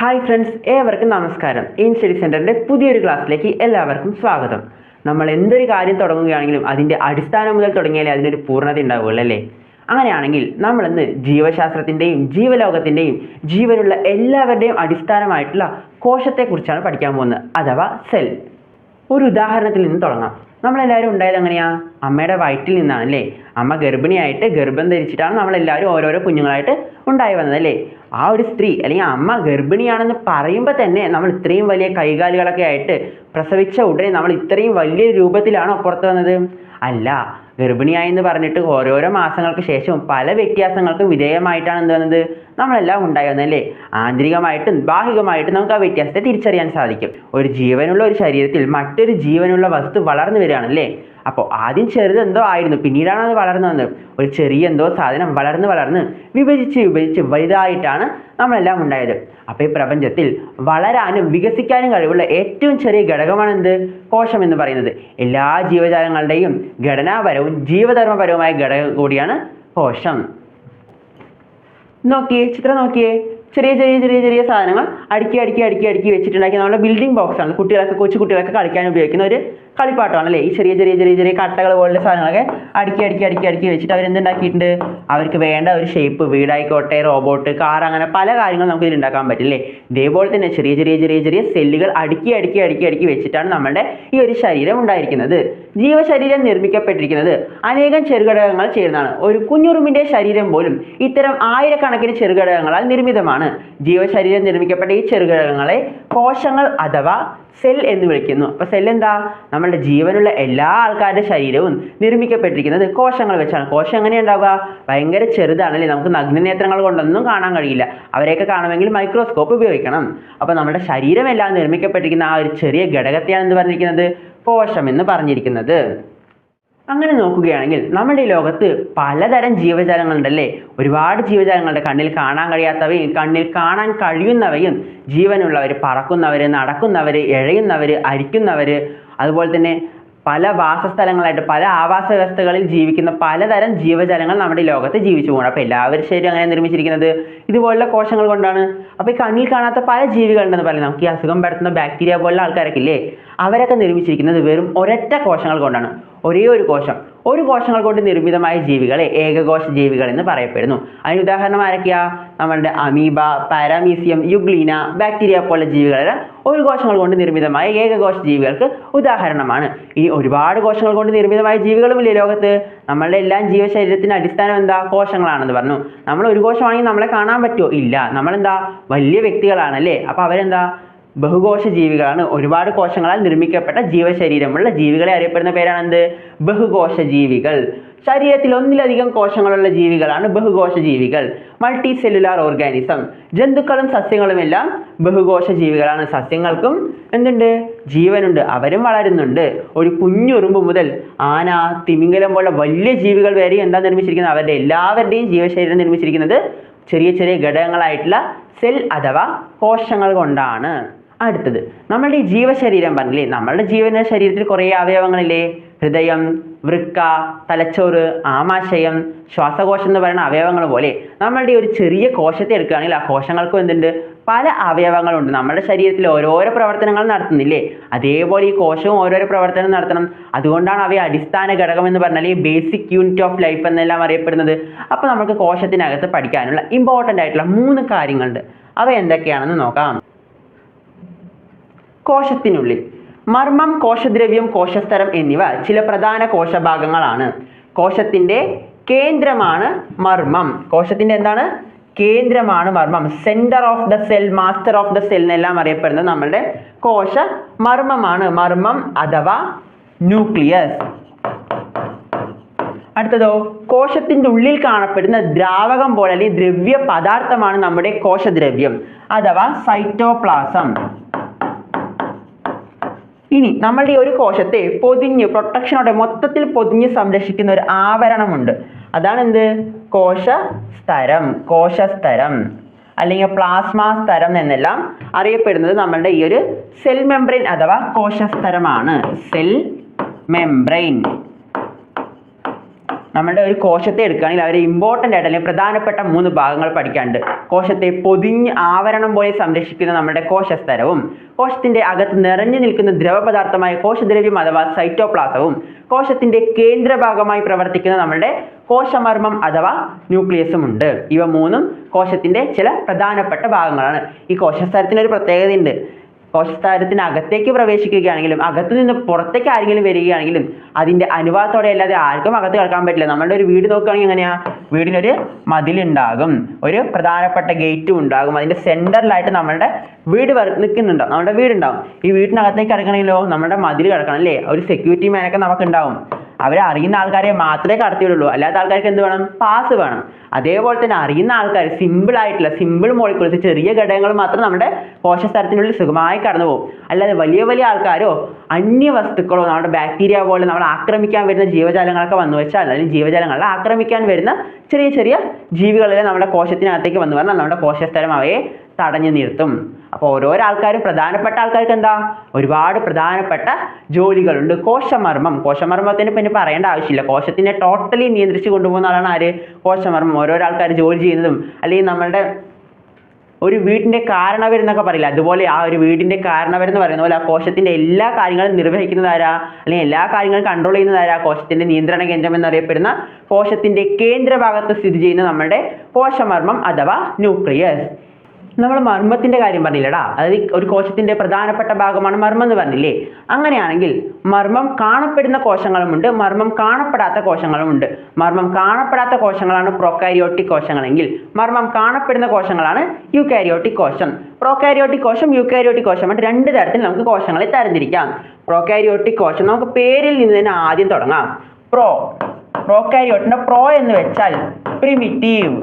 Hi friends ഏവർക്കും നമസ്കാരം. In study സെന്ററിന്റെ പുതിയൊരു ക്ലാസ്സിലേക്ക് എല്ലാവർക്കും സ്വാഗതം. നമ്മൾ എന്തൊരു കാര്യം തുടങ്ങുകയാണെങ്കിലും അതിന്റെ അടിസ്ഥാനം മുതൽ തുടങ്ങിയാലേ അതിനൊരു പൂർണത ഉണ്ടാവുകയുള്ളൂ അല്ലേ? അങ്ങനെയാണെങ്കിൽ നമ്മളിന്ന് ജീവശാസ്ത്രത്തിന്റെയും ജീവലോകത്തിന്റെയും ജീവനുള്ള എല്ലാവരുടെയും അടിസ്ഥാനമായിട്ടുള്ള കോശത്തെക്കുറിച്ചാണ് പഠിക്കാൻ പോകുന്നത്. അഥവാ സെൽ ഒരു ഉദാഹരണത്തിൽ നിന്ന് തുടങ്ങാം. നമ്മളെല്ലാവരും ഉണ്ടായത് എങ്ങനെയാ? അമ്മയുടെ വയറ്റിൽ നിന്നാണ് അല്ലേ? അമ്മ ഗർഭിണിയായിട്ട് ഗർഭം ധരിച്ചിട്ടാണ് നമ്മളെല്ലാവരും ഓരോരോ കുഞ്ഞുങ്ങളായിട്ട് ഉണ്ടായി വന്നത് അല്ലേ? ആ ഒരു സ്ത്രീ അല്ലെങ്കിൽ അമ്മ ഗർഭിണിയാണെന്ന് പറയുമ്പോൾ തന്നെ നമ്മൾ ഇത്രയും വലിയ കൈകാലുകളൊക്കെ ആയിട്ട് പ്രസവിച്ച ഉടനെ നമ്മൾ ഇത്രയും വലിയ രൂപത്തിലാണോ പുറത്ത് വന്നത്? അല്ല. ഗർഭിണിയായി എന്ന് പറഞ്ഞിട്ട് ഓരോരോ മാസങ്ങൾക്ക് ശേഷവും പല വ്യത്യാസങ്ങൾക്കും വിധേയമായിട്ടാണ് എന്ത് വന്നത്? നമ്മളെല്ലാം ഉണ്ടായി വന്നല്ലേ ആന്തരികമായിട്ടും ബാഹികമായിട്ടും നമുക്ക് ആ വ്യത്യാസത്തെ തിരിച്ചറിയാൻ സാധിക്കും. ഒരു ജീവനുള്ള ഒരു ശരീരത്തിൽ മറ്റൊരു ജീവനുള്ള വസ്തു വളർന്നു വരികയാണ് അല്ലേ അപ്പോൾ ആദ്യം ചെറുത് എന്തോ ആയിരുന്നു പിന്നീടാണ് അത് വളർന്നു വന്നത്. ഒരു ചെറിയ എന്തോ സാധനം വളർന്ന് വളർന്ന് വിഭജിച്ച് വിഭജിച്ച് വലുതായിട്ടാണ് നമ്മളെല്ലാം ഉണ്ടായത്. അപ്പോൾ ഈ പ്രപഞ്ചത്തിൽ വളരാനും വികസിക്കാനും കഴിവുള്ള ഏറ്റവും ചെറിയ ഘടകമാണ് എന്ത് കോശം എന്ന് പറയുന്നത്. എല്ലാ ജീവജാലങ്ങളുടെയും ഘടനാപരവും ജീവധർമ്മപരവുമായ ഘടകം കൂടിയാണ് കോശം. നോക്കിയേ ചിത്രം നോക്കിയേ. ചെറിയ ചെറിയ ചെറിയ ചെറിയ സാധനങ്ങൾ അടുക്കി അടുക്കി അടുക്കി അടുക്കി വെച്ചിട്ടുണ്ടാക്കിയ നമ്മുടെ ബിൽഡിംഗ് ബോക്സ് ആണ്. കുട്ടികളൊക്കെ കൊച്ചു കുട്ടികളൊക്കെ കളിക്കാൻ ഉപയോഗിക്കുന്ന ഒരു കളിപ്പാട്ടമാണ് അല്ലേ? ഈ ചെറിയ ചെറിയ ചെറിയ ചെറിയ കട്ടകൾ പോലുള്ള സാധനങ്ങളൊക്കെ അടുക്കി അടുക്കി അടുക്കി അടുക്കി വെച്ചിട്ട് അവരെന്തുണ്ടാക്കിയിട്ടുണ്ട്? അവർക്ക് വേണ്ട ഒരു ഷേപ്പ് വീടായിക്കോട്ടെ റോബോട്ട് കാർ അങ്ങനെ പല കാര്യങ്ങളും നമുക്ക് ഇതിൽ ഉണ്ടാക്കാൻ പറ്റില്ലേ ഇതേപോലെ തന്നെ ചെറിയ ചെറിയ ചെറിയ ചെറിയ സെല്ലുകൾ അടുക്കി അടുക്കി അടുക്കി അടുക്കി വെച്ചിട്ടാണ് നമ്മുടെ ഈ ഒരു ശരീരം ഉണ്ടായിരിക്കുന്നത്. ജീവശരീരം നിർമ്മിക്കപ്പെട്ടിരിക്കുന്നത്. അനേകം ചെറുഘടകങ്ങൾ ചേർന്നാണ് ഒരു കുഞ്ഞുറുമ്പിന്റെ ശരീരം പോലും ഇത്തരം ആയിരക്കണക്കിന് ചെറുഘടകങ്ങളാൽ നിർമ്മിതമാണ്. ജീവശരീരം നിർമ്മിക്കപ്പെട്ട ഈ ചെറുഘടകങ്ങളെ കോശങ്ങൾ അഥവാ സെൽ എന്ന് വിളിക്കുന്നു. അപ്പോൾ സെൽ എന്താ? നമ്മുടെ ജീവനുള്ള എല്ലാ ആൾക്കാരുടെ ശരീരവും നിർമ്മിക്കപ്പെട്ടിരിക്കുന്നത് കോശങ്ങൾ വെച്ചാണ്. കോശം എങ്ങനെയാണ് ഉണ്ടാവുക? ഭയങ്കര ചെറുതാണല്ലേ? നമുക്ക് നഗ്നനേത്രങ്ങൾ കൊണ്ടൊന്നും കാണാൻ കഴിയില്ല. അവരെയൊക്കെ കാണുമെങ്കിൽ മൈക്രോസ്കോപ്പ് ഉപയോഗിക്കണം. അപ്പോൾ നമ്മുടെ ശരീരമെല്ലാം നിർമ്മിക്കപ്പെട്ടിരിക്കുന്ന ആ ഒരു ചെറിയ ഘടകത്തെയാണ് എന്ന് പറഞ്ഞിരിക്കുന്നത്? കോശം എന്ന് പറഞ്ഞിരിക്കുന്നത്. അങ്ങനെ നോക്കുകയാണെങ്കിൽ നമ്മുടെ ഈ ലോകത്ത് പലതരം ജീവജാലങ്ങളുണ്ടല്ലേ? ഒരുപാട് ജീവജാലങ്ങളുടെ കണ്ണിൽ കാണാൻ കഴിയാത്തവയും കണ്ണിൽ കാണാൻ കഴിയുന്നവയും ജീവനുള്ളവർ പറക്കുന്നവർ നടക്കുന്നവർ എഴയുന്നവർ അരിക്കുന്നവർ അതുപോലെ തന്നെ പല വാസസ്ഥലങ്ങളായിട്ട് പല ആവാസ വ്യവസ്ഥകളിൽ ജീവിക്കുന്ന പലതരം ജീവജാലങ്ങൾ നമ്മുടെ ലോകത്ത് ജീവിച്ചു പോകണം അപ്പോൾ എല്ലാവരും ശരി അങ്ങനെ നിർമ്മിച്ചിരിക്കുന്നത് ഇതുപോലുള്ള കോശങ്ങൾ കൊണ്ടാണ്. അപ്പോൾ ഈ കണ്ണിൽ കാണാത്ത പല ജീവികളുണ്ടെന്ന് പറയുന്നത് നമുക്ക് ഈ അസുഖം പരത്തുന്ന ബാക്ടീരിയ പോലുള്ള ആൾക്കാരൊക്കെ ഇല്ലേ? അവരൊക്കെ നിർമ്മിച്ചിരിക്കുന്നത് വെറും ഒരൊറ്റ കോശങ്ങൾ കൊണ്ടാണ്. ഒരേ ഒരു കോശം. ഒരു കോശങ്ങൾ കൊണ്ട് നിർമ്മിതമായ ജീവികളെ ഏകകോശ ജീവികൾ എന്ന് പറയപ്പെടുന്നു. അതിന് ഉദാഹരണം ആരൊക്കെയാ? നമ്മളുടെ അമീബ പാരാമീസിയം യുഗ്ലീന ബാക്ടീരിയ പോലുള്ള ജീവികളെല്ലാം ഒരു കോശങ്ങൾ കൊണ്ട് നിർമ്മിതമായ ഏകകോശ ജീവികൾക്ക് ഉദാഹരണമാണ്. ഈ ഒരുപാട് കോശങ്ങൾ കൊണ്ട് നിർമ്മിതമായ ജീവികളുമില്ലേ ലോകത്ത്? നമ്മളുടെ എല്ലാം ജീവശരീരത്തിന് അടിസ്ഥാനം എന്താ? കോശങ്ങളാണെന്ന് പറഞ്ഞു. നമ്മൾ ഒരു കോശമാണെങ്കിൽ നമ്മളെ കാണാൻ പറ്റുമോ? ഇല്ല. നമ്മളെന്താ? വലിയ വ്യക്തികളാണല്ലേ? അപ്പോൾ അവരെന്താ? ബഹുകോശ ജീവികളാണ് ഒരുപാട് കോശങ്ങളാൽ നിർമ്മിക്കപ്പെട്ട ജീവശരീരമുള്ള ജീവികളെ അറിയപ്പെടുന്ന പേരാണ് എന്ത് ബഹുകോശ ജീവികൾ ശരീരത്തിൽ ഒന്നിലധികം കോശങ്ങളുള്ള ജീവികളാണ് ബഹുകോശ ജീവികൾ മൾട്ടി സെല്ലുലാർ ഓർഗാനിസം ജന്തുക്കളും സസ്യങ്ങളുമെല്ലാം ബഹുകോശ ജീവികളാണ് സസ്യങ്ങൾക്കും എന്തുണ്ട്? ജീവനുണ്ട്. അവരും വളരുന്നുണ്ട്. ഒരു കുഞ്ഞുറുമ്പ് മുതൽ ആന തിമിംഗലം പോലുള്ള വലിയ ജീവികൾ വരെ എന്താ നിർമ്മിച്ചിരിക്കുന്നത്? അവരുടെ എല്ലാവരുടെയും ജീവശരീരം നിർമ്മിച്ചിരിക്കുന്നത് ചെറിയ ചെറിയ ഘടകങ്ങളായിട്ടുള്ള സെൽ അഥവാ കോശങ്ങൾ കൊണ്ടാണ്. അടുത്തത്. നമ്മളുടെ ഈ ജീവശരീരം പറഞ്ഞില്ലേ? നമ്മളുടെ ജീവന ശരീരത്തിൽ കുറേ അവയവങ്ങളില്ലേ? ഹൃദയം വൃക്ക തലച്ചോറ് ആമാശയം ശ്വാസകോശം എന്ന് പറയുന്ന അവയവങ്ങൾ പോലെ നമ്മളുടെ ഒരു ചെറിയ കോശത്തെ എടുക്കുകയാണെങ്കിൽ ആ കോശങ്ങൾക്കും എന്തുണ്ട്? പല അവയവങ്ങളുണ്ട്. നമ്മുടെ ശരീരത്തിൽ ഓരോരോ പ്രവർത്തനങ്ങൾ നടത്തുന്നില്ലേ? അതേപോലെ ഈ കോശവും ഓരോരോ പ്രവർത്തനം നടത്തണം. അതുകൊണ്ടാണ് അവയെ അടിസ്ഥാന ഘടകം എന്ന് പറഞ്ഞാൽ ഈ ബേസിക് യൂണിറ്റ് ഓഫ് ലൈഫ് എന്നെല്ലാം അറിയപ്പെടുന്നത്. അപ്പോൾ നമുക്ക് കോശത്തിനകത്ത് പഠിക്കാനുള്ള ഇമ്പോർട്ടന്റ് ആയിട്ടുള്ള മൂന്ന് കാര്യങ്ങളുണ്ട്. അവ എന്തൊക്കെയാണെന്ന് നോക്കാം. കോശത്തിനുള്ളിൽ. മർമ്മം കോശദ്രവ്യം കോശസ്തരം എന്നിവ ചില പ്രധാന കോശഭാഗങ്ങളാണ്. കോശത്തിന്റെ കേന്ദ്രമാണ് മർമ്മം. കോശത്തിന്റെ എന്താണ്? കേന്ദ്രമാണ് മർമ്മം. Centre of the cell master of the cell എന്നെല്ലാം അറിയപ്പെടുന്നത് നമ്മളുടെ കോശ മർമ്മമാണ്. മർമ്മം അഥവാ ന്യൂക്ലിയസ് അടുത്തതോ കോശത്തിന്റെ ഉള്ളിൽ കാണപ്പെടുന്ന ദ്രാവകം പോലെ അല്ലെങ്കിൽ ദ്രവ്യ പദാർത്ഥമാണ് നമ്മുടെ കോശദ്രവ്യം. അഥവാ സൈറ്റോപ്ലാസം ഇനി നമ്മളുടെ ഒരു കോശത്തെ പൊതിഞ്ഞ് പ്രൊട്ടക്ഷനോടെ മൊത്തത്തിൽ പൊതിഞ്ഞ് സംരക്ഷിക്കുന്ന ഒരു ആവരണമുണ്ട്. അതാണ് എന്ത് കോശസ്തരം കോശസ്തരം അല്ലെങ്കിൽ പ്ലാസ്മ സ്തരം എന്നെല്ലാം അറിയപ്പെടുന്നത് നമ്മളുടെ ഈ ഒരു സെൽ മെംബ്രെയിൻ അഥവാ കോശസ്തരമാണ്. സെൽ മെംബ്രെയിൻ നമ്മുടെ ഒരു കോശത്തെ എടുക്കുകയാണെങ്കിൽ അവർ ഇമ്പോർട്ടന്റ് ആയിട്ട് അല്ലെങ്കിൽ പ്രധാനപ്പെട്ട മൂന്ന് ഭാഗങ്ങൾ പഠിക്കാണ്ട് കോശത്തെ പൊതിഞ്ഞ് ആവരണം പോലെ സംരക്ഷിക്കുന്ന നമ്മുടെ കോശസ്തരവും കോശത്തിന്റെ അകത്ത് നിറഞ്ഞു നിൽക്കുന്ന ദ്രവപദാർത്ഥമായ കോശദ്രവ്യം അഥവാ സൈറ്റോപ്ലാസവും കോശത്തിന്റെ കേന്ദ്രഭാഗമായി പ്രവർത്തിക്കുന്ന നമ്മുടെ കോശമർമ്മം അഥവാ ന്യൂക്ലിയസും ഉണ്ട്. ഇവ മൂന്നും കോശത്തിന്റെ ചില പ്രധാനപ്പെട്ട ഭാഗങ്ങളാണ്. ഈ കോശസ്തരത്തിനൊരു പ്രത്യേകതയുണ്ട്. കോശസ്തരത്തിനകത്തേക്ക് പ്രവേശിക്കുകയാണെങ്കിലും അകത്ത് നിന്ന് പുറത്തേക്ക് ആരെങ്കിലും വരികയാണെങ്കിലും അതിന്റെ അനുവാദത്തോടെ അല്ലാതെ ആർക്കും അകത്ത് കിടക്കാൻ പറ്റില്ല. നമ്മളുടെ ഒരു വീട് നോക്കുകയാണെങ്കിൽ എങ്ങനെയാ? വീടിനൊരു മതിലുണ്ടാകും. ഒരു പ്രധാനപ്പെട്ട ഗേറ്റും ഉണ്ടാകും. അതിന്റെ സെന്ററിലായിട്ട് നമ്മളുടെ വീട് നിൽക്കുന്നുണ്ടാവും നമ്മുടെ വീടുണ്ടാവും ഈ വീടിനകത്തേക്ക് കിടക്കണമെങ്കിലോ നമ്മുടെ മതിൽ കിടക്കണം അല്ലേ? ഒരു സെക്യൂരിറ്റി മാനൊക്കെ നമുക്ക് ഉണ്ടാവും അവരെ അറിയുന്ന ആൾക്കാരെ മാത്രമേ കടത്തി വിടുള്ളൂ അല്ലാത്ത ആൾക്കാർക്ക് എന്ത് വേണം? പാസ് വേണം. അതേപോലെ തന്നെ അറിയുന്ന ആൾക്കാർ സിമ്പിൾ ആയിട്ടുള്ള സിമ്പിൾ മോളിക്യൂൾസ് ചെറിയ ഘടകങ്ങൾ മാത്രം നമ്മുടെ കോശസ്തരത്തിനുള്ളിൽ സുഖമായി കടന്നു പോകും. അല്ലാതെ വലിയ വലിയ ആൾക്കാരോ അന്യ വസ്തുക്കളോ നമ്മുടെ ബാക്ടീരിയ പോലെ നമ്മൾ ആക്രമിക്കാൻ വരുന്ന ജീവജാലങ്ങളൊക്കെ വന്നു വെച്ചാൽ അല്ലെങ്കിൽ ജീവജാലങ്ങളെ ആക്രമിക്കാൻ വരുന്ന ചെറിയ ചെറിയ ജീവികളെല്ലാം നമ്മുടെ കോശത്തിനകത്തേക്ക് വന്നു പറഞ്ഞാൽ നമ്മുടെ കോശസ്ഥലം അവയെ തടഞ്ഞു നിർത്തും. അപ്പോൾ ഓരോരോ ആൾക്കാരും പ്രധാനപ്പെട്ട ആൾക്കാർക്ക് എന്താ? ഒരുപാട് പ്രധാനപ്പെട്ട ജോലികളുണ്ട്. കോശമർമ്മം. കോശമർമ്മത്തിന് പിന്നെ പറയേണ്ട ആവശ്യമില്ല. കോശത്തിനെ ടോട്ടലി നിയന്ത്രിച്ച് കൊണ്ടുപോകുന്ന ആളാണ് ആര്? കോശമർമ്മം. ഓരോരോ ആൾക്കാർ ജോലി ചെയ്യുന്നതും അല്ലെങ്കിൽ നമ്മളുടെ ഒരു വീടിന്റെ കാരണവരെന്നൊക്കെ പറയില്ല? അതുപോലെ ആ ഒരു വീടിന്റെ കാരണവരെന്ന് പറയുന്ന പോലെ ആ കോശത്തിന്റെ എല്ലാ കാര്യങ്ങളും നിർവഹിക്കുന്നതാരാ അല്ലെങ്കിൽ എല്ലാ കാര്യങ്ങളും കൺട്രോൾ ചെയ്യുന്നതാരാ കോശത്തിന്റെ നിയന്ത്രണ കേന്ദ്രം എന്നറിയപ്പെടുന്ന കോശത്തിന്റെ കേന്ദ്രഭാഗത്ത് സ്ഥിതി ചെയ്യുന്ന നമ്മുടെ കോശമർമ്മം അഥവാ ന്യൂക്ലിയസ് നമ്മൾ മർമ്മത്തിന്റെ കാര്യം പറഞ്ഞില്ലടാ. അതായത് ഒരു കോശത്തിന്റെ പ്രധാനപ്പെട്ട ഭാഗമാണ് മർമ്മം എന്ന് പറഞ്ഞില്ലേ? അങ്ങനെയാണെങ്കിൽ മർമ്മം കാണപ്പെടുന്ന കോശങ്ങളുമുണ്ട് മർമ്മം കാണപ്പെടാത്ത കോശങ്ങളുമുണ്ട്. മർമ്മം കാണപ്പെടാത്ത കോശങ്ങളാണ് പ്രോകാരിയോട്ടിക് കോശങ്ങളെങ്കിൽ മർമ്മം കാണപ്പെടുന്ന കോശങ്ങളാണ് യൂക്കാരിയോട്ടിക് കോശം. പ്രോകാരിയോട്ടിക് കോശം യൂക്കാരിയോട്ടിക് കോശം രണ്ട് തരത്തിൽ നമുക്ക് കോശങ്ങളെ തരംതിരിക്കാം. പ്രോകാരിയോട്ടിക് കോശം നമുക്ക് പേരിൽ നിന്ന് തന്നെ ആദ്യം തുടങ്ങാം. പ്രോ പ്രോക്കാരിയോട്ടിന്റെ പ്രോ എന്ന് വെച്ചാൽ പ്രിമിറ്റീവ്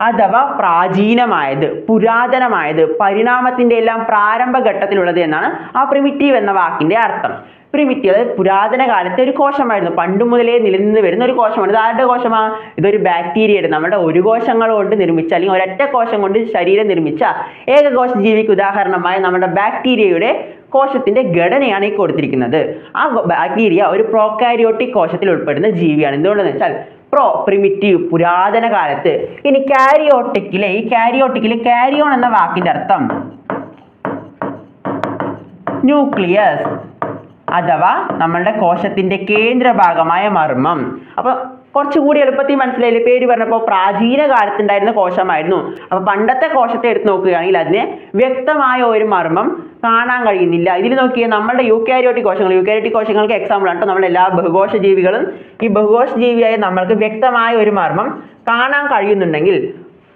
അഥവാ പ്രാചീനമായത് പുരാതനമായത് പരിണാമത്തിന്റെ എല്ലാം പ്രാരംഭഘട്ടത്തിലുള്ളത് എന്നാണ് ആ പ്രിമിറ്റീവ് എന്ന വാക്കിന്റെ അർത്ഥം. പ്രിമിറ്റീവ് അതായത് പുരാതന കാലത്തെ ഒരു കോശമായിരുന്നു. പണ്ട് മുതലേ നിലനിന്ന് വരുന്ന ഒരു കോശമാണ്. ഇത് ആരുടെ കോശമാ? ഇതൊരു ബാക്ടീരിയയുടെ നമ്മുടെ ഒരു കോശങ്ങൾ കൊണ്ട് നിർമ്മിച്ച അല്ലെങ്കിൽ ഒരൊറ്റ കോശം കൊണ്ട് ശരീരം നിർമ്മിച്ച ഏകകോശ ജീവിക്ക് ഉദാഹരണമായ നമ്മുടെ ബാക്ടീരിയയുടെ കോശത്തിന്റെ ഘടനയാണ് ഈ കൊടുത്തിരിക്കുന്നത്. ആ ബാക്ടീരിയ ഒരു പ്രോകാരിയോട്ടിക് കോശത്തിൽ ഉൾപ്പെടുന്ന ജീവിയാണ്. എന്തുകൊണ്ടെന്ന് വെച്ചാൽ പ്രോ പ്രിമിറ്റീവ് പുരാതന കാലത്ത്. ഇനി കാരിയോട്ടിക്കിലെ ഈ കാരിയോട്ടിക്കിലെ കാരിയോൺ എന്ന വാക്കിന്റെ അർത്ഥം ന്യൂക്ലിയസ് അഥവാ നമ്മളുടെ കോശത്തിന്റെ കേന്ദ്രഭാഗമായ മർമ്മം. അപ്പൊ കുറച്ചുകൂടി എളുപ്പത്തിൽ മനസ്സിലായില്ലേ? പേര് പറഞ്ഞപ്പോൾ പ്രാചീന കാലത്തുണ്ടായിരുന്ന കോശമായിരുന്നു. അപ്പൊ പണ്ടത്തെ കോശത്തെ എടുത്ത് നോക്കുകയാണെങ്കിൽ അതിന് വ്യക്തമായ ഒരു മർമ്മം കാണാൻ കഴിയുന്നില്ല. ഇതിൽ നോക്കിയാൽ നമ്മുടെ യൂക്കാരിയോട്ടിക് കോശങ്ങൾ യൂക്കാരിയോട്ടിക് കോശങ്ങൾക്ക് എക്സാമ്പിൾ ആണ് നമ്മുടെ എല്ലാ ബഹുകോശ ജീവികളും ഈ ബഹുകോശ ജീവിയായ നമ്മൾക്ക് വ്യക്തമായ ഒരു മർമ്മം കാണാൻ കഴിയുന്നുണ്ടെങ്കിൽ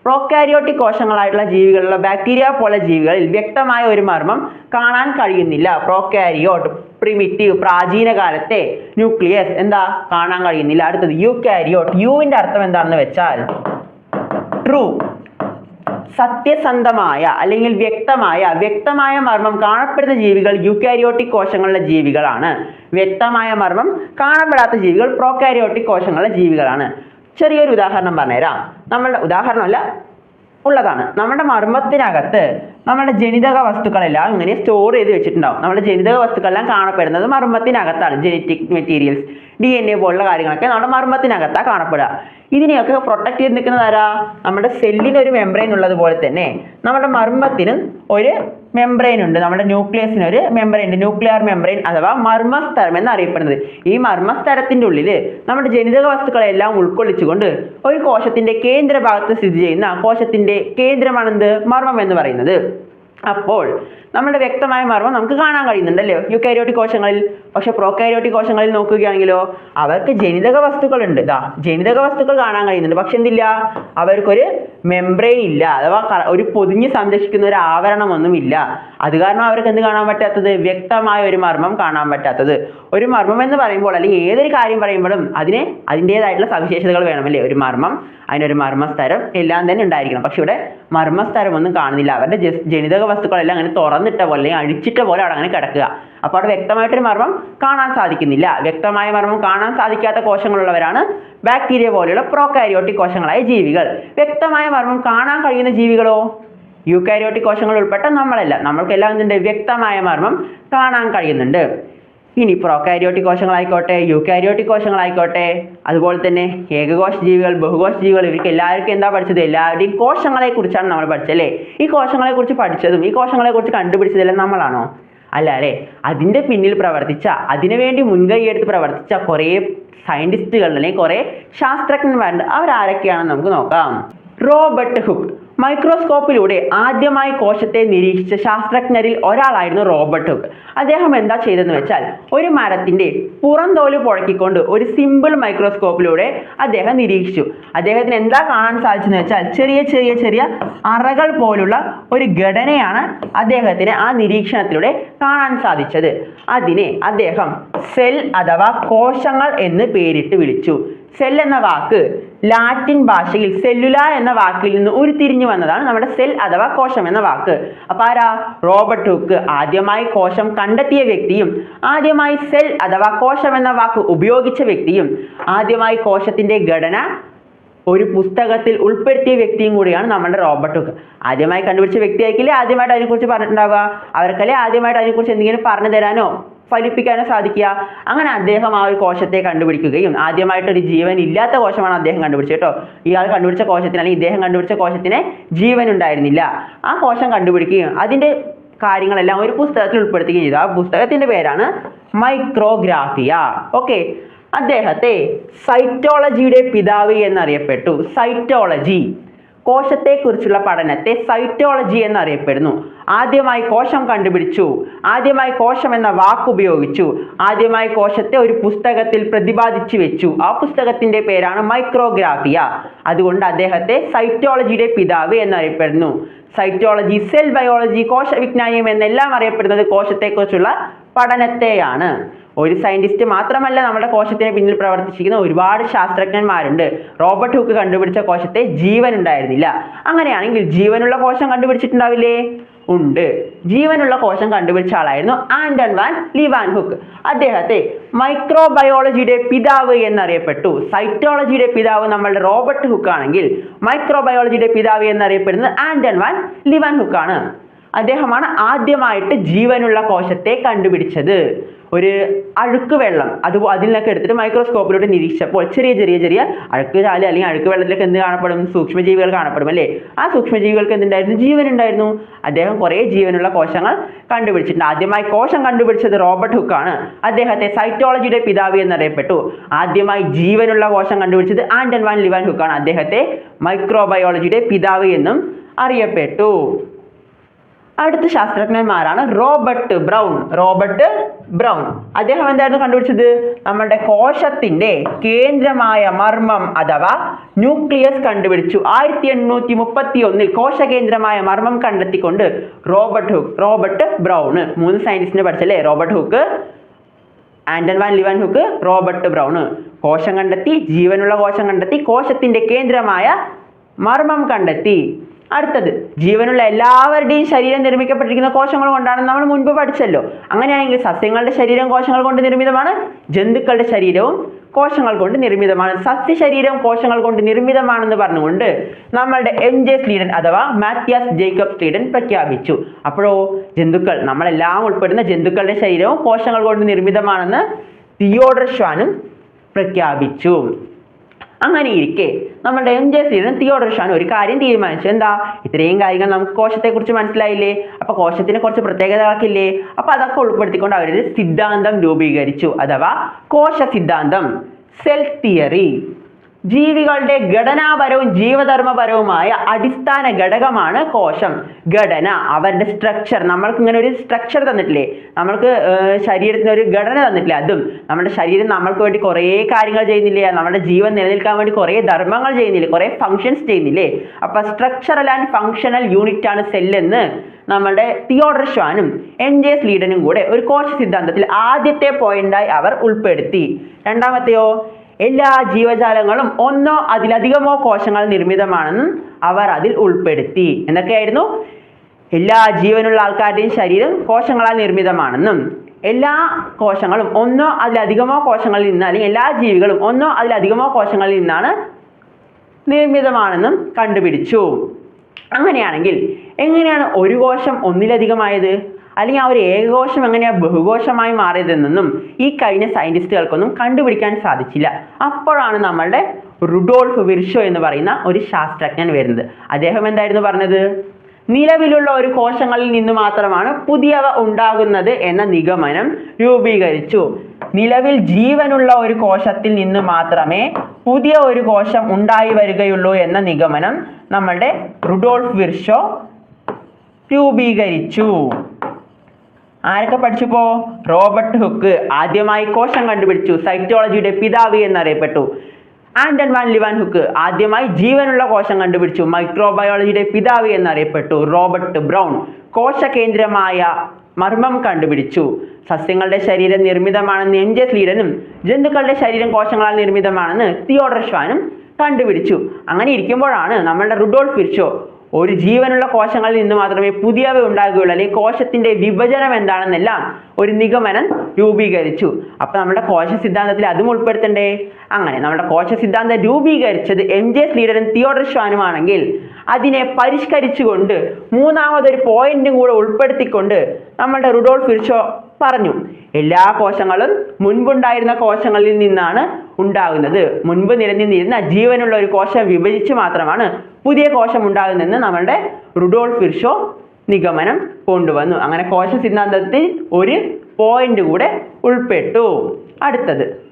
പ്രോക്കാരിയോട്ടിക് കോശങ്ങളായിട്ടുള്ള ജീവികളിലുള്ള ബാക്ടീരിയ പോലെ ജീവികളിൽ വ്യക്തമായ ഒരു മർമ്മം കാണാൻ കഴിയുന്നില്ല. പ്രോക്കാരിയോട്ട് പ്രിമിറ്റീവ് പ്രാചീന കാലത്തെ ന്യൂക്ലിയസ് എന്താ? കാണാൻ കഴിയുന്നില്ല. അടുത്തത് യു കാരിയോട്ട് യുവിന്റെ അർത്ഥം എന്താണെന്ന് വെച്ചാൽ ട്രൂ സത്യസന്ധമായ അല്ലെങ്കിൽ വ്യക്തമായ വ്യക്തമായ മർമ്മം കാണപ്പെടുന്ന ജീവികൾ യൂക്കാരിയോട്ടിക് കോശങ്ങളിലെ ജീവികളാണ്. വ്യക്തമായ മർമ്മം കാണപ്പെടാത്ത ജീവികൾ പ്രോക്കാരിയോട്ടിക് കോശങ്ങളിലെ ജീവികളാണ്. ചെറിയൊരു ഉദാഹരണം പറഞ്ഞുതരാം. നമ്മളുടെ ഉദാഹരണമല്ല ഉള്ളതാണ്. നമ്മുടെ മർമ്മത്തിനകത്ത് നമ്മുടെ ജനിതക വസ്തുക്കളെല്ലാം ഇങ്ങനെ സ്റ്റോർ ചെയ്ത് വെച്ചിട്ടുണ്ടാവും. നമ്മുടെ ജനിതക വസ്തുക്കളെല്ലാം കാണപ്പെടുന്നത് മർമ്മത്തിനകത്താണ് genetic materials D N A പോലുള്ള കാര്യങ്ങളൊക്കെ നമ്മുടെ മർമ്മത്തിനകത്താണ് കാണപ്പെടുക. ഇതിനെയൊക്കെ പ്രൊട്ടക്ട് ചെയ്ത് നിൽക്കുന്നത് ആരാ? നമ്മുടെ സെല്ലിന് ഒരു മെംബ്രെയിൻ ഉള്ളതുപോലെ തന്നെ നമ്മുടെ മർമ്മത്തിനും ഒരു മെംബ്രെയിൻ ഉണ്ട്. നമ്മുടെ ന്യൂക്ലിയസിന് ഒരു മെംബ്രെയിൻ ഉണ്ട്. ന്യൂക്ലിയർ മെംബ്രെയിൻ അഥവാ മർമ്മസ്തരം എന്നറിയപ്പെടുന്നത്. ഈ മർമ്മസ്തരത്തിന്റെ ഉള്ളിൽ നമ്മുടെ ജനിതക വസ്തുക്കളെല്ലാം ഉൾക്കൊള്ളിച്ചുകൊണ്ട് ഒരു കോശത്തിന്റെ കേന്ദ്രഭാഗത്ത് സ്ഥിതി ചെയ്യുന്ന കോശത്തിന്റെ കേന്ദ്രമാണെന്ത്? മർമ്മം എന്ന് പറയുന്നത്. അപ്പോൾ നമ്മുടെ വ്യക്തമായ മർമ്മം നമുക്ക് കാണാൻ കഴിയുന്നുണ്ടല്ലോ? യുക്കാരിയോട്ടിക് കോശങ്ങളിൽ പക്ഷെ പ്രോകാരിയോട്ടിക് കോശങ്ങളിൽ നോക്കുകയാണെങ്കിലോ അവർക്ക് ജനിതക വസ്തുക്കളുണ്ട്. ഇതാ ജനിതക വസ്തുക്കൾ കാണാൻ കഴിയുന്നുണ്ട്. പക്ഷെ എന്തില്ല? അവർക്കൊരു മെംബ്രെയിൻ ഇല്ല. അഥവാ ഒരു പൊതിഞ്ഞ് സംരക്ഷിക്കുന്ന ഒരു ആവരണം ഇല്ല. അത് കാരണം അവർക്ക് എന്ത് കാണാൻ പറ്റാത്തത്? വ്യക്തമായ ഒരു മർമ്മം കാണാൻ പറ്റാത്തത്. ഒരു മർമ്മം എന്ന് പറയുമ്പോൾ അല്ലെങ്കിൽ ഏതൊരു കാര്യം പറയുമ്പോഴും അതിന് അതിന്റേതായിട്ടുള്ള സവിശേഷതകൾ വേണമല്ലേ? ഒരു മർമ്മം അതിനൊരു മർമ്മസ്തരം എല്ലാം തന്നെ ഉണ്ടായിരിക്കണം. പക്ഷെ ഇവിടെ മർമ്മസ്തരം ഒന്നും കാണുന്നില്ല. അവരുടെ ജനിതക വസ്തുക്കളെല്ലാം അങ്ങനെ തുറന്നിട്ട പോലെ അല്ലെങ്കിൽ അഴിച്ചിട്ട പോലെ അവിടെ അങ്ങനെ കിടക്കുക. അപ്പോൾ അവിടെ വ്യക്തമായിട്ടൊരു മർമ്മം കാണാൻ സാധിക്കുന്നില്ല. വ്യക്തമായ മർമ്മം കാണാൻ സാധിക്കാത്ത കോശങ്ങളുള്ളവരാണ് ബാക്ടീരിയ പോലെയുള്ള പ്രോകാരിയോട്ടിക് കോശങ്ങളായ ജീവികൾ. വ്യക്തമായ മർമ്മം കാണാൻ കഴിയുന്ന ജീവികളോ? യൂക്കാരിയോട്ടിക് കോശങ്ങൾ ഉൾപ്പെട്ട നമ്മളല്ല. നമ്മൾക്കെല്ലാം എന്തുണ്ട് വ്യക്തമായ മർമ്മം കാണാൻ കഴിയുന്നുണ്ട്. ഇനി പ്രോകാരിയോട്ടിക് കോശങ്ങളായിക്കോട്ടെ യൂക്കാരിയോട്ടിക് കോശങ്ങളായിക്കോട്ടെ അതുപോലെ തന്നെ ഏകകോശ ജീവികൾ ബഹുകോശ ജീവികൾ ഇവർക്ക് എല്ലാവർക്കും എന്താ പഠിച്ചത്? എല്ലാവരുടെയും കോശങ്ങളെക്കുറിച്ചാണ് നമ്മൾ പഠിച്ചത് അല്ലേ? ഈ കോശങ്ങളെക്കുറിച്ച് പഠിച്ചതും ഈ കോശങ്ങളെക്കുറിച്ച് കണ്ടുപിടിച്ചതെല്ലാം നമ്മളാണോ? അല്ല അല്ലേ? അതിന്റെ പിന്നിൽ പ്രവർത്തിച്ച അതിനുവേണ്ടി മുൻകൈ എടുത്ത് പ്രവർത്തിച്ച കുറേ സയന്റിസ്റ്റുകൾ അല്ലെങ്കിൽ കുറേ ശാസ്ത്രജ്ഞന്മാരുണ്ട്. അവരാരൊക്കെയാണെന്ന് നമുക്ക് നോക്കാം. Robert Hooke. മൈക്രോസ്കോപ്പിലൂടെ ആദ്യമായി കോശത്തെ നിരീക്ഷിച്ച ശാസ്ത്രജ്ഞരിൽ ഒരാളായിരുന്നു റോബർട്ട് ഹുക്ക് അദ്ദേഹം എന്താ ചെയ്തെന്ന് വെച്ചാൽ ഒരു മരത്തിന്റെ പുറംതോൽ പുഴക്കിക്കൊണ്ട് ഒരു സിമ്പിൾ മൈക്രോസ്കോപ്പിലൂടെ അദ്ദേഹം നിരീക്ഷിച്ചു. അദ്ദേഹത്തിന് എന്താ കാണാൻ സാധിച്ചെന്ന് വെച്ചാൽ ചെറിയ ചെറിയ ചെറിയ അറകൾ പോലുള്ള ഒരു ഘടനയാണ് അദ്ദേഹത്തിന് ആ നിരീക്ഷണത്തിലൂടെ കാണാൻ സാധിച്ചത്. അതിനെ അദ്ദേഹം സെൽ അഥവാ കോശങ്ങൾ എന്ന് പേരിട്ട് വിളിച്ചു. സെൽ എന്ന വാക്ക് ലാറ്റിൻ ഭാഷയിൽ സെല്ലുല എന്ന വാക്കിൽ നിന്ന് ഉരുത്തിരിഞ്ഞു വന്നതാണ് നമ്മുടെ സെൽ അഥവാ കോശം എന്ന വാക്ക്. അപ്പോൾ ആരാ? Robert Hooke. ആദ്യമായി കോശം കണ്ടെത്തിയ വ്യക്തിയും ആദ്യമായി സെൽ അഥവാ കോശം എന്ന വാക്ക് ഉപയോഗിച്ച വ്യക്തിയും ആദ്യമായി കോശത്തിന്റെ ഘടന ഒരു പുസ്തകത്തിൽ ഉൾപ്പെടുത്തിയ വ്യക്തിയും കൂടിയാണ് നമ്മുടെ റോബർട്ട് ഹുക്ക്. ആദ്യമായി കണ്ടുപിടിച്ച വ്യക്തിയായിരിക്കില്ലേ ആദ്യമായിട്ട് അതിനെക്കുറിച്ച് പറഞ്ഞിട്ടുണ്ടാവുക. അവർക്കല്ലേ ആദ്യമായിട്ട് അതിനെക്കുറിച്ച് എന്തെങ്കിലും പറഞ്ഞു തരാനോ? ഫലിപ്പിക്കാനോ സാധിക്കുക. അങ്ങനെ അദ്ദേഹം ആ ഒരു കോശത്തെ കണ്ടുപിടിക്കുകയും ആദ്യമായിട്ട് ഒരു ജീവൻ ഇല്ലാത്ത കോശമാണ് അദ്ദേഹം കണ്ടുപിടിച്ചത് കേട്ടോ. ഇയാൾ കണ്ടുപിടിച്ച കോശത്തിന് അല്ലെങ്കിൽ ഇദ്ദേഹം കണ്ടുപിടിച്ച കോശത്തിന് ജീവൻ ഉണ്ടായിരുന്നില്ല. ആ കോശം കണ്ടുപിടിക്കുകയും അതിന്റെ കാര്യങ്ങളെല്ലാം ഒരു പുസ്തകത്തിൽ ഉൾപ്പെടുത്തുകയും ചെയ്തു. ആ പുസ്തകത്തിന്റെ പേരാണ് മൈക്രോഗ്രാഫിയ. ഓക്കെ. അദ്ദേഹത്തെ സൈറ്റോളജിയുടെ പിതാവ് എന്നറിയപ്പെട്ടു. സൈറ്റോളജി. കോശത്തെക്കുറിച്ചുള്ള പഠനത്തെ സൈറ്റോളജി എന്നറിയപ്പെടുന്നു. ആദ്യമായി കോശം കണ്ടുപിടിച്ചു. ആദ്യമായി കോശം എന്ന വാക്ക് ഉപയോഗിച്ചു. ആദ്യമായി കോശത്തെ ഒരു പുസ്തകത്തിൽ പ്രതിപാദിച്ചു വെച്ചു. ആ പുസ്തകത്തിന്റെ പേരാണ് മൈക്രോഗ്രാഫിയ. അതുകൊണ്ട് അദ്ദേഹത്തെ സൈറ്റോളജിയുടെ പിതാവ് എന്നറിയപ്പെടുന്നു. സൈറ്റോളജി സെൽ ബയോളജി കോശവിജ്ഞാനം എന്നെല്ലാം അറിയപ്പെടുന്നത് കോശത്തെക്കുറിച്ചുള്ള പഠനത്തെയാണ്. ഒരു സയന്റിസ്റ്റ് മാത്രമല്ല നമ്മുടെ കോശത്തിന് പിന്നിൽ പ്രവർത്തിച്ചിരിക്കുന്ന ഒരുപാട് ശാസ്ത്രജ്ഞന്മാരുണ്ട്. റോബർട്ട് ഹുക്ക് കണ്ടുപിടിച്ച കോശത്തെ ജീവൻ ഉണ്ടായിരുന്നില്ല. അങ്ങനെയാണെങ്കിൽ ജീവനുള്ള കോശം കണ്ടുപിടിച്ചിട്ടുണ്ടാവില്ലേ? ഉണ്ട്. ജീവനുള്ള കോശം കണ്ടുപിടിച്ച ആളായിരുന്നു ആൻഡൻ വാൻ ലിവാൻ ഹുക്ക്. അദ്ദേഹത്തെ മൈക്രോബയോളജിയുടെ പിതാവ് എന്നറിയപ്പെട്ടു. സൈറ്റോളജിയുടെ പിതാവ് നമ്മളുടെ റോബർട്ട് ഹുക്ക് ആണെങ്കിൽ മൈക്രോബയോളജിയുടെ പിതാവ് എന്നറിയപ്പെടുന്നത് ആൻഡൻ വാൻ ലിവാൻ ഹുക്കാണ് അദ്ദേഹമാണ് ആദ്യമായിട്ട് ജീവനുള്ള കോശത്തെ കണ്ടുപിടിച്ചത്. ഒരു അഴുക്ക് വെള്ളം അത് അതിൽ നിന്നൊക്കെ എടുത്തിട്ട് മൈക്രോസ്കോപ്പിലൂടെ നിരീക്ഷിച്ചപ്പോൾ ചെറിയ ചെറിയ ചെറിയ അഴുക്ക് ചാൽ അല്ലെങ്കിൽ അഴുക്ക് വെള്ളത്തിലൊക്കെ എന്ത് കാണപ്പെടും? സൂക്ഷ്മജീവികൾ കാണപ്പെടും അല്ലേ? ആ സൂക്ഷ്മജീവികൾക്ക് എന്തുണ്ടായിരുന്നു? ജീവൻ ഉണ്ടായിരുന്നു. അദ്ദേഹം കുറേ ജീവനുള്ള കോശങ്ങൾ കണ്ടുപിടിച്ചിട്ടുണ്ട്. ആദ്യമായി കോശം കണ്ടുപിടിച്ചത് റോബർട്ട് ഹുക്കാണ്. അദ്ദേഹത്തെ സൈറ്റോളജിയുടെ പിതാവ് എന്നറിയപ്പെട്ടു. ആദ്യമായി ജീവനുള്ള കോശം കണ്ടുപിടിച്ചത് ആൻഡൻ വാൻ ലിവാൻ ഹുക്കാണ്. അദ്ദേഹത്തെ മൈക്രോബയോളജിയുടെ പിതാവ് എന്നും അറിയപ്പെട്ടു. അടുത്ത ശാസ്ത്രജ്ഞന്മാരാണ് റോബർട്ട് ബ്രൗൺ. Robert Brown. അദ്ദേഹം എന്തായിരുന്നു കണ്ടുപിടിച്ചത്? നമ്മുടെ കോശത്തിന്റെ കേന്ദ്രമായ മർമ്മം അഥവാ ന്യൂക്ലിയസ് കണ്ടുപിടിച്ചു. ആയിരത്തി എണ്ണൂറ്റി മുപ്പത്തി ഒന്നിൽ കോശകേന്ദ്രമായ മർമ്മം കണ്ടെത്തിക്കൊണ്ട് റോബർട്ട് ഹുക്ക് റോബർട്ട് ബ്രൗണ് മൂന്ന് സയന്റിസ്റ്റിനെ പഠിച്ചല്ലേ? Robert Hooke Anton van Leeuwenhoek Robert Brown കോശം കണ്ടെത്തി ജീവനുള്ള കോശം കണ്ടെത്തി കോശത്തിന്റെ കേന്ദ്രമായ മർമ്മം കണ്ടെത്തി. അടുത്തത്. ജീവനുള്ള എല്ലാവരുടെയും ശരീരം നിർമ്മിക്കപ്പെട്ടിരിക്കുന്ന കോശങ്ങൾ കൊണ്ടാണ് നമ്മൾ മുൻപ് പഠിച്ചല്ലോ. അങ്ങനെയാണെങ്കിൽ സസ്യങ്ങളുടെ ശരീരം കോശങ്ങൾ കൊണ്ട് നിർമ്മിതമാണ് ജന്തുക്കളുടെ ശരീരവും കോശങ്ങൾ കൊണ്ട് നിർമ്മിതമാണ്. സസ്യ ശരീരം കോശങ്ങൾ കൊണ്ട് നിർമ്മിതമാണെന്ന് പറഞ്ഞുകൊണ്ട് നമ്മളുടെ എം ജെ സ്ലീഡൻ അഥവാ മാത്യാസ് ജേക്കബ് സ്ലീഡൻ പ്രഖ്യാപിച്ചു. അപ്പോഴോ ജന്തുക്കൾ നമ്മളെല്ലാം ഉൾപ്പെടുന്ന ജന്തുക്കളുടെ ശരീരവും കോശങ്ങൾ കൊണ്ട് നിർമ്മിതമാണെന്ന് തിയോഡർ ഷ്വാനും പ്രഖ്യാപിച്ചു. അങ്ങനെ ഇരിക്കെ. നമ്മുടെ M J Schleiden Theodor Schwann ഒരു കാര്യം തീരുമാനിച്ചു. എന്താ? ഇത്രയും കാര്യങ്ങൾ നമുക്ക് കോശത്തെക്കുറിച്ച് മനസ്സിലായില്ലേ? അപ്പൊ കോശത്തിന് കുറച്ച് പ്രത്യേകതകളൊക്കെ ഇല്ലേ അപ്പൊ അതൊക്കെ ഉൾപ്പെടുത്തിക്കൊണ്ട് അവരൊരു സിദ്ധാന്തം രൂപീകരിച്ചു. അഥവാ കോശ സിദ്ധാന്തം സെൽ തിയറി ജീവികളുടെ ഘടനാപരവും ജീവധർമ്മപരവുമായ അടിസ്ഥാന ഘടകമാണ് കോശം. ഘടന അവരുടെ സ്ട്രക്ചർ നമ്മൾക്ക് ഇങ്ങനെ ഒരു സ്ട്രക്ചർ തന്നിട്ടില്ലേ? നമ്മൾക്ക് ശരീരത്തിന് ഒരു ഘടന തന്നിട്ടില്ലേ? അതും. നമ്മുടെ ശരീരം നമ്മൾക്ക് വേണ്ടി കുറേ കാര്യങ്ങൾ ചെയ്യുന്നില്ലേ? നമ്മുടെ ജീവൻ നിലനിൽക്കാൻ വേണ്ടി കുറേ ധർമ്മങ്ങൾ ചെയ്യുന്നില്ലേ? കുറേ ഫങ്ഷൻസ് ചെയ്യുന്നില്ലേ? അപ്പൊ സ്ട്രക്ചറൽ ആൻഡ് ഫങ്ഷണൽ യൂണിറ്റ് ആണ് സെല്ലെന്ന് നമ്മുടെ തിയോഡർ ഷ്വാനും എൻ ജെ സ്ലീഡനും കൂടെ ഒരു കോശ സിദ്ധാന്തത്തിൽ ആദ്യത്തെ പോയിന്റായി അവർ ഉൾപ്പെടുത്തി. രണ്ടാമത്തെയോ? എല്ലാ ജീവജാലങ്ങളും ഒന്നോ അതിലധികമോ കോശങ്ങൾ നിർമ്മിതമാണെന്നും അവർ അതിൽ ഉൾപ്പെടുത്തി. എന്നൊക്കെയായിരുന്നു എല്ലാ ജീവനുള്ള ആൾക്കാരുടെയും ശരീരം കോശങ്ങളാൽ നിർമ്മിതമാണെന്നും എല്ലാ കോശങ്ങളും ഒന്നോ അതിലധികമോ കോശങ്ങളിൽ നിന്ന് അല്ലെങ്കിൽ എല്ലാ ജീവികളും ഒന്നോ അതിലധികമോ കോശങ്ങളിൽ നിന്നാണ് നിർമ്മിതമാണെന്നും കണ്ടുപിടിച്ചു. അങ്ങനെയാണെങ്കിൽ എങ്ങനെയാണ് ഒരു കോശം ഒന്നിലധികമായത്? അല്ലെങ്കിൽ ആ ഒരു ഏകകോശം എങ്ങനെയാണ് ബഹുകോശമായി മാറിയതെന്നൊന്നും ഈ കഴിഞ്ഞ സയന്റിസ്റ്റുകൾക്കൊന്നും കണ്ടുപിടിക്കാൻ സാധിച്ചില്ല. അപ്പോഴാണ് നമ്മളുടെ റുഡോൾഫ് വിർഷോ എന്ന് പറയുന്ന ഒരു ശാസ്ത്രജ്ഞൻ വരുന്നത്. അദ്ദേഹം എന്തായിരുന്നു പറഞ്ഞത്? നിലവിലുള്ള ഒരു കോശങ്ങളിൽ നിന്ന് മാത്രമാണ് പുതിയവ ഉണ്ടാകുന്നത് എന്ന നിഗമനം രൂപീകരിച്ചു. നിലവിൽ ജീവനുള്ള ഒരു കോശത്തിൽ നിന്ന് മാത്രമേ പുതിയ ഒരു കോശം ഉണ്ടായി വരികയുള്ളൂ എന്ന നിഗമനം നമ്മളുടെ റുഡോൾഫ് വിർഷോ രൂപീകരിച്ചു. ആരൊക്കെ പോ റോബർട്ട് ഹുക്ക്. ആദ്യമായി കോശം കണ്ടുപിടിച്ചു. സൈറ്റോളജിയുടെ പിതാവ് എന്നറിയപ്പെട്ടു. Anton van Leeuwenhoek. ആദ്യമായി ജീവനുള്ള കോശം കണ്ടുപിടിച്ചു. മൈക്രോബയോളജിയുടെ പിതാവ് എന്നറിയപ്പെട്ടു. Robert brown. കോശകേന്ദ്രമായ മർമ്മം കണ്ടുപിടിച്ചു. സസ്യങ്ങളുടെ ശരീരം നിർമ്മിതമാണെന്ന് എം ജെ സ്ലീഡനും ജന്തുക്കളുടെ ശരീരം കോശങ്ങളാൽ നിർമ്മിതമാണെന്ന് തിയോഡർ ഷ്വാനും കണ്ടുപിടിച്ചു. അങ്ങനെ ഇരിക്കുമ്പോഴാണ് നമ്മളുടെ റുഡോൾഫ് വിർഷോ ഒരു ജീവനുള്ള കോശങ്ങളിൽ നിന്ന് മാത്രമേ പുതിയവ ഉണ്ടാകുകയുള്ളൂ. അല്ലെങ്കിൽ കോശത്തിന്റെ വിഭജനം എന്താണെന്നെല്ലാം ഒരു നിഗമനം രൂപീകരിച്ചു. അപ്പൊ നമ്മുടെ കോശ സിദ്ധാന്തത്തിൽ അതും ഉൾപ്പെടുത്തണ്ടേ? അങ്ങനെ നമ്മുടെ കോശ സിദ്ധാന്തം രൂപീകരിച്ചത് എം ജെ ശ്രീധരൻ തിയോഡർ ശ്വാനുമാണെങ്കിൽ അതിനെ പരിഷ്കരിച്ചുകൊണ്ട് മൂന്നാമതൊരു പോയിന്റും കൂടെ ഉൾപ്പെടുത്തിക്കൊണ്ട് നമ്മുടെ റുഡോൾഫ് ഫിർഷോ പറഞ്ഞു. എല്ലാ കോശങ്ങളും മുൻപുണ്ടായിരുന്ന കോശങ്ങളിൽ നിന്നാണ് ഉണ്ടാകുന്നത്. മുൻപ് നിലനിന്നിരുന്ന ജീവനുള്ള ഒരു കോശം വിഭജിച്ച് മാത്രമാണ് പുതിയ കോശം ഉണ്ടാകുന്നതെന്ന് നമ്മളുടെ റുഡോൾഫ് ഫിർഷോ നിഗമനം കൊണ്ടുവന്നു. അങ്ങനെ കോശ സിദ്ധാന്തത്തിൽ ഒരു പോയിന്റ് കൂടെ ഉൾപ്പെട്ടു. അടുത്തത്.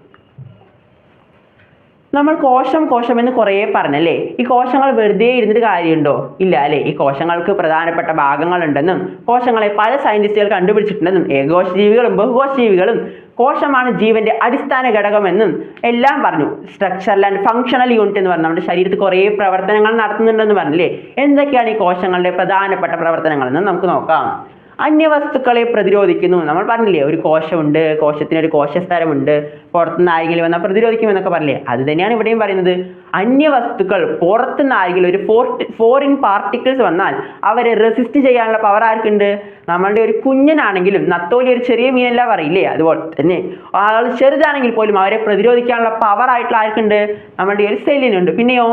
നമ്മൾ കോശം കോശം എന്ന് കുറേ പറഞ്ഞല്ലേ? ഈ കോശങ്ങൾ വെറുതെ ഇരുന്നിട്ട് കാര്യമുണ്ടോ? ഇല്ല അല്ലേ? ഈ കോശങ്ങൾക്ക് പ്രധാനപ്പെട്ട ഭാഗങ്ങളുണ്ടെന്നും കോശങ്ങളെ പല സയന്റിസ്റ്റുകൾ കണ്ടുപിടിച്ചിട്ടുണ്ടെന്നും ഏകോശ ജീവികളും ബഹുകോശ ജീവികളും കോശമാണ് ജീവന്റെ അടിസ്ഥാന ഘടകമെന്നും എല്ലാം പറഞ്ഞു. സ്ട്രക്ചറൽ ആൻഡ് ഫങ്ഷണൽ യൂണിറ്റ് എന്ന് പറഞ്ഞു. നമ്മുടെ ശരീരത്തിൽ കുറേ പ്രവർത്തനങ്ങൾ നടത്തുന്നുണ്ടെന്ന് പറഞ്ഞില്ലേ? എന്തൊക്കെയാണ് ഈ കോശങ്ങളുടെ പ്രധാനപ്പെട്ട പ്രവർത്തനങ്ങൾ എന്ന് നമുക്ക് നോക്കാം. അന്യവസ്തുക്കളെ പ്രതിരോധിക്കുന്നു. നമ്മൾ പറഞ്ഞില്ലേ ഒരു കോശമുണ്ട് കോശത്തിന് ഒരു കോശസ്തരമുണ്ട് പുറത്തുനിന്ന് ആരെങ്കിലും വന്നാൽ പ്രതിരോധിക്കും എന്നൊക്കെ പറഞ്ഞില്ലേ? അത് തന്നെയാണ് ഇവിടെയും പറയുന്നത്. അന്യവസ്തുക്കൾ പുറത്തുനിന്ന് ആരെങ്കിലും ഒരു ഫോർട്ട് ഫോറിൻ പാർട്ടിക്കിൾസ് വന്നാൽ അവരെ റെസിസ്റ്റ് ചെയ്യാനുള്ള പവർ ആർക്കുണ്ട്? നമ്മളുടെ ഒരു കുഞ്ഞനാണെങ്കിലും നത്തോലി ഒരു ചെറിയ മീനല്ല പറയില്ലേ? അതുപോലെ തന്നെ ആൾ ചെറുതാണെങ്കിൽ പോലും അവരെ പ്രതിരോധിക്കാനുള്ള പവർ ആയിട്ടുള്ള ആർക്കുണ്ട്? നമ്മളുടെ ഒരു സെല്ലിനുണ്ട് പിന്നെയോ?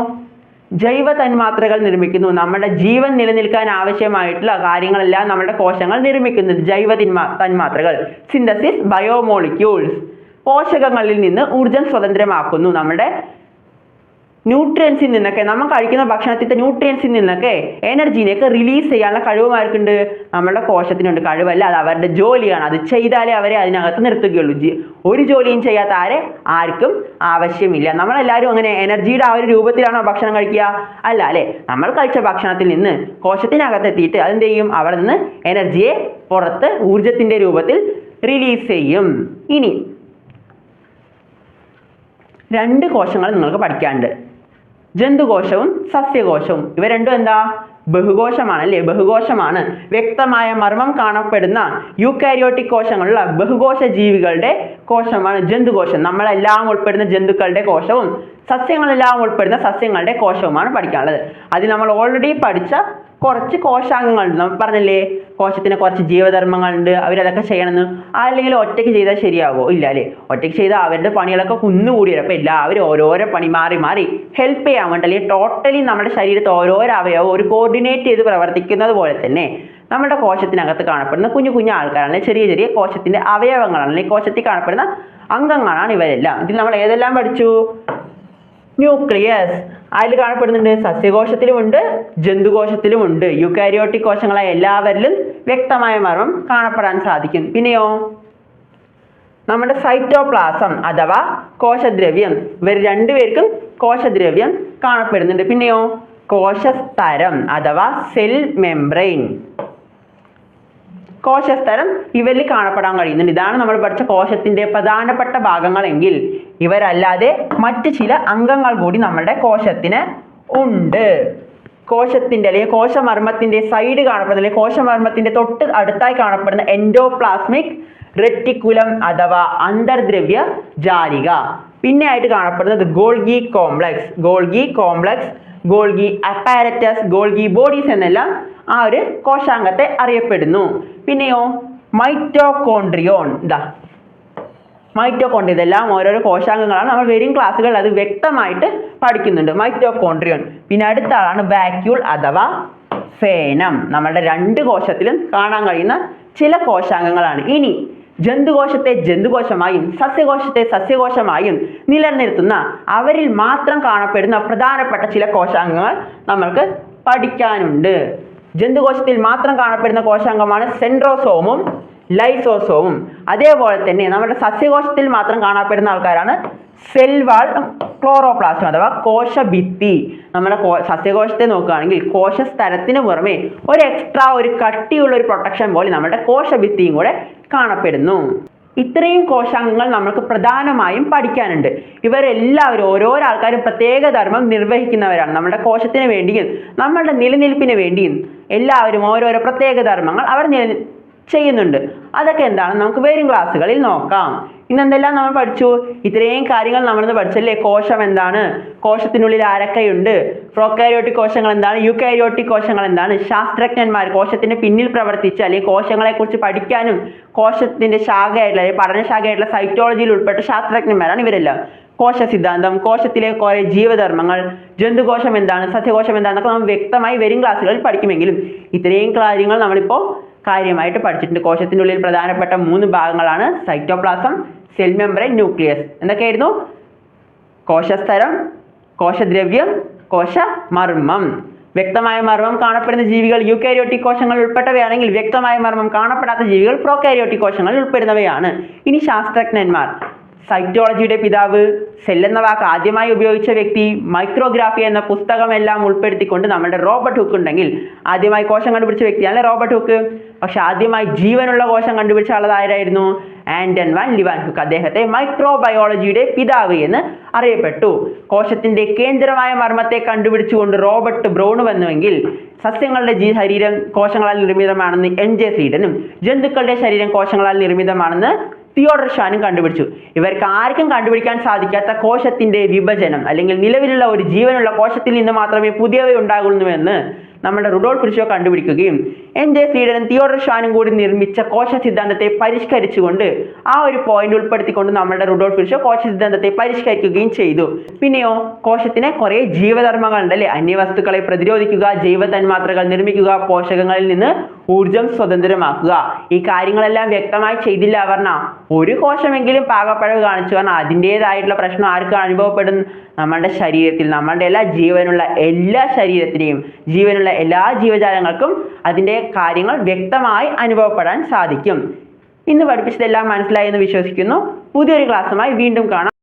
ജൈവ തന്മാത്രകൾ നിർമ്മിക്കുന്നു. നമ്മുടെ ജീവൻ നിലനിൽക്കാൻ ആവശ്യമായിട്ടുള്ള കാര്യങ്ങളെല്ലാം നമ്മുടെ കോശങ്ങൾ നിർമ്മിക്കുന്നു. ജൈവ തിന്മാ തന്മാത്രകൾ. സിന്തസിസ് ബയോമോളിക്യൂൾസ് പോഷകങ്ങളിൽ നിന്ന് ഊർജം സ്വതന്ത്രമാക്കുന്നു. നമ്മുടെ ന്യൂട്രിയൻസിൽ നിന്നൊക്കെ നമ്മൾ കഴിക്കുന്ന ഭക്ഷണത്തിന്റെ ന്യൂട്രിയൻസിൽ നിന്നൊക്കെ എനർജീനെയൊക്കെ റിലീസ് ചെയ്യാനുള്ള കഴിവും ആർക്കുണ്ട്? നമ്മുടെ കോശത്തിനുണ്ട്. കഴിവല്ല അത് അവരുടെ ജോലിയാണ്. അത് ചെയ്താലേ അവരെ അതിനകത്ത് നിർത്തുകയുള്ളൂ. ഒരു ജോലിയും ചെയ്യാത്ത ആരെ ആർക്കും ആവശ്യമില്ല. നമ്മളെല്ലാവരും അങ്ങനെ എനർജിയുടെ ആ ഒരു രൂപത്തിലാണോ ഭക്ഷണം കഴിക്കുക? അല്ല അല്ലേ? നമ്മൾ കഴിച്ച ഭക്ഷണത്തിൽ നിന്ന് കോശത്തിനകത്ത് എത്തിയിട്ട് അതെന്ത് ചെയ്യും? അവിടെ നിന്ന് എനർജിയെ പുറത്ത് ഊർജത്തിന്റെ രൂപത്തിൽ റിലീസ് ചെയ്യും. ഇനി രണ്ട് കോശങ്ങൾ നിങ്ങൾക്ക് പഠിക്കാനുണ്ട്. ജന്തുകോശവും സസ്യകോശവും. ഇവ രണ്ടും എന്താ? ബഹുകോശമാണ് അല്ലേ ബഹുകോശമാണ്. വ്യക്തമായ മർമ്മം കാണപ്പെടുന്ന യൂക്കാരിയോട്ടിക് കോശങ്ങളുള്ള ബഹുകോശ ജീവികളുടെ കോശമാണ് ജന്തുകോശം. നമ്മളെല്ലാം ഉൾപ്പെടുന്ന ജന്തുക്കളുടെ കോശവും സസ്യങ്ങളെല്ലാം ഉൾപ്പെടുന്ന സസ്യങ്ങളുടെ കോശവുമാണ് പഠിക്കാനുള്ളത്. അത് നമ്മൾ ഓൾറെഡി പഠിച്ച കുറച്ച് കോശാംഗങ്ങളുണ്ട് നമ്മൾ പറഞ്ഞില്ലേ കോശത്തിന് കുറച്ച് ജീവധർമ്മങ്ങളുണ്ട് അവരതൊക്കെ ചെയ്യണമെന്ന്. അല്ലെങ്കിൽ ഒറ്റയ്ക്ക് ചെയ്താൽ ശരിയാവോ? ഇല്ല അല്ലേ? ഒറ്റയ്ക്ക് ചെയ്താൽ അവരുടെ പണികളൊക്കെ കുന്നുകൂടി വരും. അപ്പോൾ എല്ലാവരും ഓരോരോ പണി മാറി മാറി ഹെൽപ്പ് ചെയ്യാൻ വേണ്ടി അല്ലെങ്കിൽ ടോട്ടലി നമ്മുടെ ശരീരത്തെ ഓരോരോ അവയവം ഒരു കോർഡിനേറ്റ് ചെയ്ത് പ്രവർത്തിക്കുന്നത് പോലെ തന്നെ നമ്മുടെ കോശത്തിനകത്ത് കാണപ്പെടുന്ന കുഞ്ഞു കുഞ്ഞു ആൾക്കാരാണ് ചെറിയ ചെറിയ കോശത്തിന്റെ അവയവങ്ങളാണ് അല്ലെങ്കിൽ കോശത്തിൽ കാണപ്പെടുന്ന അംഗങ്ങളാണ് ഇവരെല്ലാം. ഇതിൽ നമ്മൾ ഏതെല്ലാം പഠിച്ചു? ന്യൂക്ലിയസ് അതിൽ കാണപ്പെടുന്നുണ്ട് സസ്യകോശത്തിലുമുണ്ട് ജന്തുകോശത്തിലുമുണ്ട്. യുക്കാരിയോട്ടിക് കോശങ്ങളെ എല്ലാവരിലും വ്യക്തമായ മർമ്മം കാണപ്പെടാൻ സാധിക്കും. പിന്നെയോ? നമ്മുടെ സൈറ്റോപ്ലാസം അഥവാ കോശദ്രവ്യം. ഇവർ രണ്ടുപേർക്കും കോശദ്രവ്യം കാണപ്പെടുന്നുണ്ട്. പിന്നെയോ? കോശസ്തരം അഥവാ സെൽ മെംബ്രെയിൻ കോശസ്തരം ഇവരിൽ കാണപ്പെടാൻ കഴിയുന്നുണ്ട്. ഇതാണ് നമ്മൾ പഠിച്ച കോശത്തിന്റെ പ്രധാനപ്പെട്ട ഭാഗങ്ങളെങ്കിൽ ഇവരല്ലാതെ മറ്റ് ചില അംഗങ്ങൾ കൂടി നമ്മളുടെ കോശത്തിന് ഉണ്ട്. കോശത്തിന്റെ അല്ലെങ്കിൽ കോശമർമ്മത്തിന്റെ സൈഡ് കാണപ്പെടുന്ന അല്ലെങ്കിൽ കോശമർമ്മത്തിന്റെ തൊട്ട് അടുത്തായി കാണപ്പെടുന്ന എൻഡോപ്ലാസ്മിക് റെറ്റിക്കുലം അഥവാ അന്തർദ്രവ്യ ജാലിക. പിന്നെ ആയിട്ട് കാണപ്പെടുന്നത് Golgi complex Golgi complex Golgi apparatus Golgi bodies എന്നെല്ലാം ആ ഒരു കോശാംഗത്തെ അറിയപ്പെടുന്നു. പിന്നെയോ മൈറ്റോകോൺട്രിയോൺ ഇതാ മൈറ്റോകോണ്ട്രി ഇതെല്ലാം ഓരോരോ കോശാംഗങ്ങളാണ്. നമ്മൾ വരും ക്ലാസ്സുകളിൽ അത് വ്യക്തമായിട്ട് പഠിക്കുന്നുണ്ട്. മൈറ്റോകോൺട്രിയോൺ പിന്നെ അടുത്ത ആളാണ് വാക്യൂൾ അഥവാ ഫേനം നമ്മുടെ രണ്ട് കോശത്തിലും കാണാൻ കഴിയുന്ന ചില കോശാംഗങ്ങളാണ്. ഇനി ജന്തുകോശത്തെ ജന്തുകോശമായും സസ്യകോശത്തെ സസ്യകോശമായും നിലനിർത്തുന്ന അവരിൽ മാത്രം കാണപ്പെടുന്ന പ്രധാനപ്പെട്ട ചില കോശാംഗങ്ങൾ നമ്മൾക്ക് പഠിക്കാനുണ്ട്. ജന്തുകോശത്തിൽ മാത്രം കാണപ്പെടുന്ന കോശാംഗമാണ് സെൻട്രോസോമും ലൈസോസോമും. അതേപോലെ തന്നെ നമ്മുടെ സസ്യകോശത്തിൽ മാത്രം കാണപ്പെടുന്ന ആൾക്കാരാണ് സെൽവാൾ ക്ലോറോപ്ലാസ്റ്റം അഥവാ കോശഭിത്തി. നമ്മുടെ സസ്യകോശത്തെ നോക്കുകയാണെങ്കിൽ കോശസ്തരത്തിന് പുറമെ ഒരു എക്സ്ട്രാ ഒരു കട്ടിയുള്ള ഒരു പ്രൊട്ടക്ഷൻ പോലെ നമ്മുടെ കോശഭിത്തിയും കൂടെ കാണപ്പെടുന്നു. ഇത്രയും കോശാംഗങ്ങൾ നമുക്ക് പ്രധാനമായും പഠിക്കാനുണ്ട്. ഇവരെല്ലാവരും ഓരോരോ ആൾക്കാരും പ്രത്യേക ധർമ്മം നിർവഹിക്കുന്നവരാണ്. നമ്മുടെ കോശത്തിന് വേണ്ടിയും നമ്മളുടെ നിലനിൽപ്പിന് വേണ്ടിയും എല്ലാവരും ഓരോരോ പ്രത്യേക ധർമ്മങ്ങൾ അവർ നില ചെയ്യുന്നുണ്ട്. അതൊക്കെ എന്താണ്? നമുക്ക് വരും ക്ലാസ്സുകളിൽ നോക്കാം. ഇന്ന് എന്തെല്ലാം നമ്മൾ പഠിച്ചു? ഇത്രയും കാര്യങ്ങൾ നമ്മളിന്ന് പഠിച്ചല്ലേ? കോശം എന്താണ്? കോശത്തിനുള്ളിൽ ആരൊക്കെയുണ്ട്? പ്രോക്കാരിയോട്ടിക് കോശങ്ങൾ എന്താണ്? യുക്കാരിയോട്ടിക് കോശങ്ങൾ എന്താണ്? ശാസ്ത്രജ്ഞന്മാർ കോശത്തിന് പിന്നിൽ പ്രവർത്തിച്ച് അല്ലെങ്കിൽ കോശങ്ങളെക്കുറിച്ച് പഠിക്കാനും കോശത്തിന്റെ ശാഖയായിട്ടുള്ള അല്ലെങ്കിൽ പഠനശാഖയായിട്ടുള്ള സൈറ്റോളജിയിൽ ഉൾപ്പെട്ട ശാസ്ത്രജ്ഞന്മാരാണ് ഇവരെല്ലാം. കോശ സിദ്ധാന്തം കോശത്തിലെ കുറേ ജീവധർമ്മങ്ങൾ ജന്തുകോശം എന്താണ് സസ്യകോശം എന്താണെന്നൊക്കെ നമ്മൾ വ്യക്തമായി വരും ക്ലാസ്സുകളിൽ പഠിക്കുമെങ്കിലും ഇത്രയും കാര്യങ്ങൾ നമ്മളിപ്പോൾ കാര്യമായിട്ട് പഠിച്ചിട്ടുണ്ട്. കോശത്തിന്റെ ഉള്ളിൽ പ്രധാനപ്പെട്ട മൂന്ന് ഭാഗങ്ങളാണ് സൈറ്റോപ്ലാസം സെൽ മെമ്പറൈൻ ന്യൂക്ലിയസ് എന്തൊക്കെയായിരുന്നു? കോശസ്തരം കോശദ്രവ്യം കോശ മർമ്മം വ്യക്തമായ മർമ്മം കാണപ്പെടുന്ന ജീവികൾ യുക്കാരിയോട്ടിക് കോശങ്ങൾ ഉൾപ്പെട്ടവയാണെങ്കിൽ വ്യക്തമായ മർമ്മം കാണപ്പെടാത്ത ജീവികൾ പ്രോകാരിയോട്ടിക് കോശങ്ങൾ ഉൾപ്പെടുന്നവയാണ്. ഇനി ശാസ്ത്രജ്ഞന്മാർ. സൈറ്റോളജിയുടെ പിതാവ് സെൽ എന്ന വാക്ക് ആദ്യമായി ഉപയോഗിച്ച വ്യക്തി മൈക്രോഗ്രാഫി എന്ന പുസ്തകമെല്ലാം ഉൾപ്പെടുത്തിക്കൊണ്ട് നമ്മുടെ റോബർട്ട് ഹുക്ക് ഉണ്ടെങ്കിൽ ആദ്യമായി കോശം കണ്ടുപിടിച്ച വ്യക്തിയാണ് റോബർട്ട് ഹുക്ക്? പക്ഷെ ആദ്യമായി ജീവനുള്ള കോശം കണ്ടുപിടിച്ച ആളതായിരുന്നു ആൻഡൻ വാൻ ലിവാൻ ഹുക്ക് അദ്ദേഹത്തെ മൈക്രോബയോളജിയുടെ പിതാവ് എന്ന് അറിയപ്പെട്ടു. കോശത്തിന്റെ കേന്ദ്രമായ മർമ്മത്തെ കണ്ടുപിടിച്ചുകൊണ്ട് റോബർട്ട് ബ്രൗൺ വന്നുവെങ്കിൽ സസ്യങ്ങളുടെ ജീ ശരീരം കോശങ്ങളാൽ നിർമ്മിതമാണെന്ന് എൻ ജെ സീഡനും ജന്തുക്കളുടെ ശരീരം കോശങ്ങളാൽ നിർമ്മിതമാണെന്ന് തിയോഡർ ഷാനും കണ്ടുപിടിച്ചു. ഇവർക്ക് ആർക്കും കണ്ടുപിടിക്കാൻ സാധിക്കാത്ത കോശത്തിന്റെ വിഭജനം അല്ലെങ്കിൽ നിലവിലുള്ള ഒരു ജീവനുള്ള കോശത്തിൽ നിന്ന് മാത്രമേ പുതിയവ ഉണ്ടാകുന്നുവെന്ന് നമ്മുടെ റുഡോൾഫ് ഫിഷോ കണ്ടുപിടിക്കുകയും എൻ ജെ സീഡനും തിയോഡർ ഷാനും കൂടി നിർമ്മിച്ച കോശ സിദ്ധാന്തത്തെ പരിഷ്കരിച്ചുകൊണ്ട് ആ ഒരു പോയിന്റ് ഉൾപ്പെടുത്തിക്കൊണ്ട് നമ്മുടെ റുഡോൾഫ് ഫിഷോ കോശ സിദ്ധാന്തത്തെ പരിഷ്കരിക്കുകയും ചെയ്തു. പിന്നെയോ കോശത്തിന് കുറേ ജീവധർമ്മങ്ങൾ ഉണ്ടല്ലേ അന്യവസ്തുക്കളെ പ്രതിരോധിക്കുക ജൈവ തന്മാത്രകൾ നിർമ്മിക്കുക പോഷകങ്ങളിൽ നിന്ന് ഊർജം സ്വതന്ത്രമാക്കുക. ഈ കാര്യങ്ങളെല്ലാം വ്യക്തമായി ചെയ്തില്ല പറഞ്ഞ ഒരു കോശമെങ്കിലും പാകപ്പഴവ് കാണിച്ചു പറഞ്ഞാൽ അതിന്റെതായിട്ടുള്ള പ്രശ്നം ആർക്ക് അനുഭവപ്പെടും നമ്മുടെ ശരീരത്തിൽ നമ്മുടെ എല്ലാ ജീവനുള്ള എല്ലാ ശരീരത്തിനെയും ജീവനുള്ള എല്ലാ ജീവജാലങ്ങൾക്കും അതിന്റെ കാര്യങ്ങൾ വ്യക്തമായി അനുഭവപ്പെടാൻ സാധിക്കും. ഇന്ന് പഠിപ്പിച്ചതെല്ലാം മനസ്സിലായി എന്ന് വിശ്വസിക്കുന്നു. പുതിയൊരു ക്ലാസ്സുമായി വീണ്ടും കാണാം.